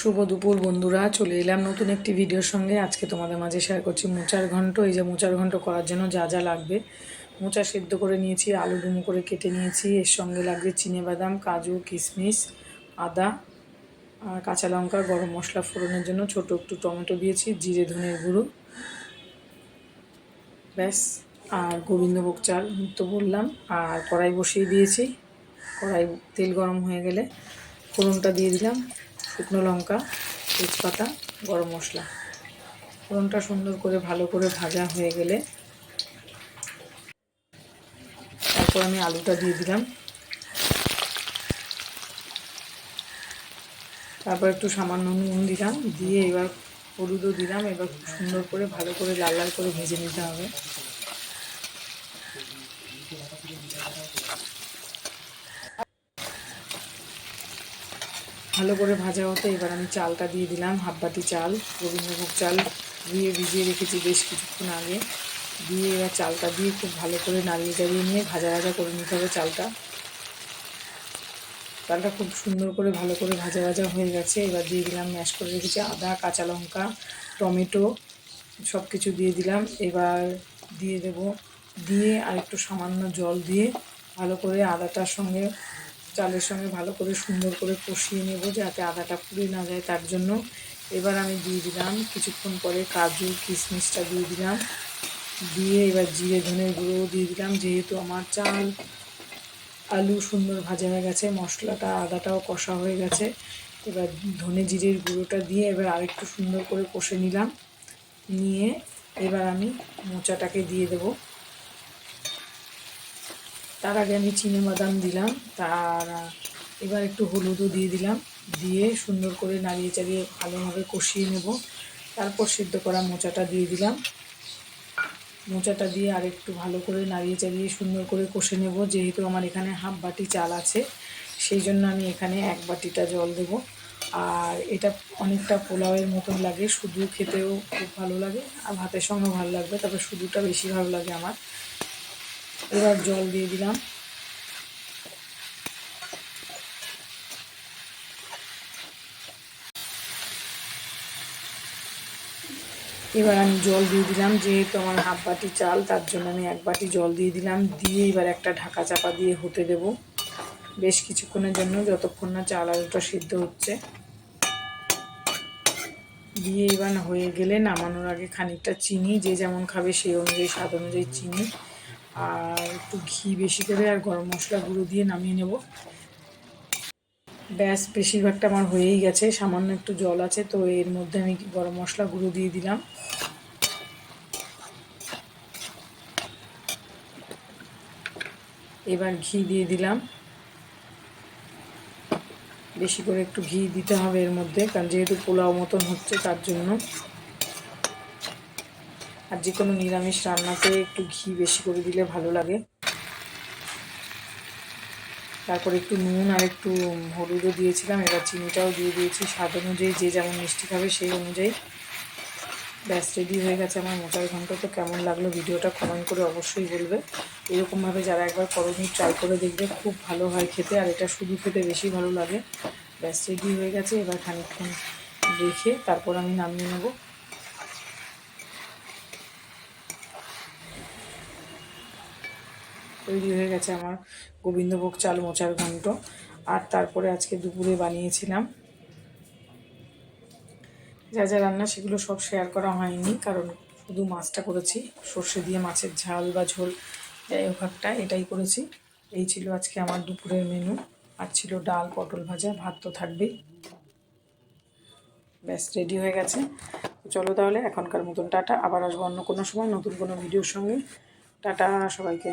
শুভ দুপুর বন্ধুরা, চলে এলাম নতুন একটি ভিডিওর সঙ্গে। আজকে তোমাদের মাঝে শেয়ার করছি মোচার ঘন্ট। এই যে মোচার ঘন্ট করার জন্য যা যা লাগবে। মোচা সেদ্ধ করে নিয়েছি, আলু ডুমো করে কেটে নিয়েছি। এর সঙ্গে লাগবে চিনে বাদাম, কাজু, কিশমিশ, আদা আর কাঁচা লঙ্কা, গরম মশলা ফোড়নের জন্য ছোট একটু টমেটো দিয়েছি, জিরে, ধনের গুঁড়ো। ব্যাস, আর গোবিন্দভোগ চাল তো বললাম। আর কড়াই বসিয়ে দিয়েছি। কড়াই তেল গরম হয়ে গেলে ফোড়নটা দিয়ে দিলাম। শুকনো লঙ্কা, তেজপাতা, গরম মশলা। ফোড়নটা সুন্দর করে ভালো করে ভাজা হয়ে গেলে তারপর আমি আলুটা দিয়ে দিলাম। তারপর একটু সামান্য নুন দিলাম, দিয়ে এবার হলুদও দিলাম। এবার খুব সুন্দর করে ভালো করে লাল লাল করে ভেজে নিতে হবে। ভালো করে ভাজা হতে এবার আমি চালটা দিয়ে দিলাম হাফ বাটি চাল, রবীন্দ্রভোগ চাল দিয়ে ভিজিয়ে রেখেছি বেশ কিছুক্ষণ আগে। দিয়ে এবার চালটা দিয়ে খুব ভালো করে নাড়িয়ে চাড়িয়ে নিয়ে ভাজা ভাজা করে নিতে হবে চালটা। চালটা খুব সুন্দর করে ভালো করে ভাজা ভাজা হয়ে গেছে। এবার দিয়ে দিলাম, ম্যাশ করে রেখেছি আদা, কাঁচা লঙ্কা, টমেটো সব কিছু দিয়ে দিলাম। এবার দিয়ে দেব, দিয়ে আর একটু সামান্য জল দিয়ে ভালো করে আদাটার সঙ্গে চালের সঙ্গে ভালো করে সুন্দর করে কষিয়ে নেব যাতে আদাটা পুড়ে না যায়, তার জন্য এবার আমি দিয়ে দিলাম কিছুক্ষণ পরে কাজু, কিশমিশটা দিয়ে দিলাম। দিয়ে এবার জিরে ধনের গুঁড়ো দিয়ে দিলাম, যেহেতু আমার চাল আলু সুন্দর ভাজা হয়ে গেছে, মশলাটা, আদাটাও কষা হয়ে গেছে। এবার ধনে জিরের গুঁড়োটা দিয়ে এবার আরেকটু সুন্দর করে কষে নিলাম। নিয়ে এবার আমি মোচাটাকে দিয়ে দেবো। তার আগে আমি চিনে বাদাম দিলাম, তার এবার একটু হলুদও দিয়ে দিলাম, দিয়ে সুন্দর করে নাড়িয়ে চাড়িয়ে ভালোভাবে কষিয়ে নেব। তারপর সিদ্ধ করা মোচাটা দিয়ে দিলাম। মোচাটা দিয়ে আর একটু ভালো করে নাড়িয়ে চাড়িয়ে সুন্দর করে কষে নেব, যেহেতু আমার এখানে হাফ বাটি চাল আছে, সেই জন্য আমি এখানে এক বাটিটা জল দেব। আর এটা অনেকটা পোলাওয়ের মতন লাগে, শুধু খেতেও খুব ভালো লাগে, আর ভাতের সঙ্গেও ভালো লাগবে, তবে শুধুটা বেশি ভালো লাগে আমার। এবার জল দিয়ে দিলাম। এবার আমি জল দিয়ে দিলাম, যেহেতু আমার হাফ বাটি চাল, তার জন্য আমি এক বাটি জল দিয়ে দিলাম। দিয়ে এবার একটা ঢাকা চাপা দিয়ে হতে দেব। বেশ কিছুক্ষণের জন্য, যতক্ষণ না চাল আলুটা সিদ্ধ হচ্ছে। দিয়ে এবার হয়ে গেলে নামানোর আগে খানিকটা চিনি, যে যেমন খাবে সেই অনুযায়ী, স্বাদ অনুযায়ী চিনি। আর একটু ঘি বেশি করে আর গরম মশলা গুঁড়ো দিয়ে নামিয়ে নেব। ব্যাস, বেশিরভাগটা আমার হয়েই গেছে। সামান্য একটু জল আছে, তো এর মধ্যে আমি গরম মশলা গুঁড়ো দিয়ে দিলাম। এবার ঘি দিয়ে দিলাম। বেশি করে একটু ঘি দিতে হবে এর মধ্যে, কারণ যেহেতু পোলাও মতন হচ্ছে তার জন্য। আর যে কোনো নিরামিষ রান্নাতে একটু ঘি বেশি করে দিলে ভালো লাগে। তারপর একটু নুন আর একটু হলুদও দিয়েছিলাম, এবার চিনিটাও দিয়ে দিয়েছি। স্বাদ অনুযায়ী যে যেমন মিষ্টি খাবে সেই অনুযায়ী। ব্যাস রেডি হয়ে গেছে আমার মোচার ঘণ্টা। তো কেমন লাগল ভিডিওটা কমেন্ট করে অবশ্যই বলবে। এরকমভাবে যারা একবার করনি ট্রাই করে দেখবে, খুব ভালো হয় খেতে। আর এটা শুধু খেতে বেশি ভালো লাগে। ব্যাস রেডি হয়ে গেছে। এবার খানিকক্ষণ রেখে তারপর আমি নামিয়ে নেব। তৈরি হয়ে গেছে আমার গোবিন্দভোগ চাল মোচার ঘন্ট আর তারপরে আজকে দুপুরে বানিয়েছিলাম। যা যা রান্না সেগুলো সব শেয়ার করা হয়নি, কারণ শুধু মাছটা করেছি। সর্ষে দিয়ে মাছের ঝাল বা ঝোল, যাই হোক একটা, এটাই করেছি। এই ছিল আজকে আমার দুপুরের মেনু আর ছিল ডাল, পটল ভাজা, ভাত তো থাকবেই। ব্যাস রেডি হয়ে গেছে। চলো তাহলে এখনকার মতন টাটা। আবার আসব অন্য কোনো সময় নতুন কোনো ভিডিওর সঙ্গে। টাটা সবাইকে।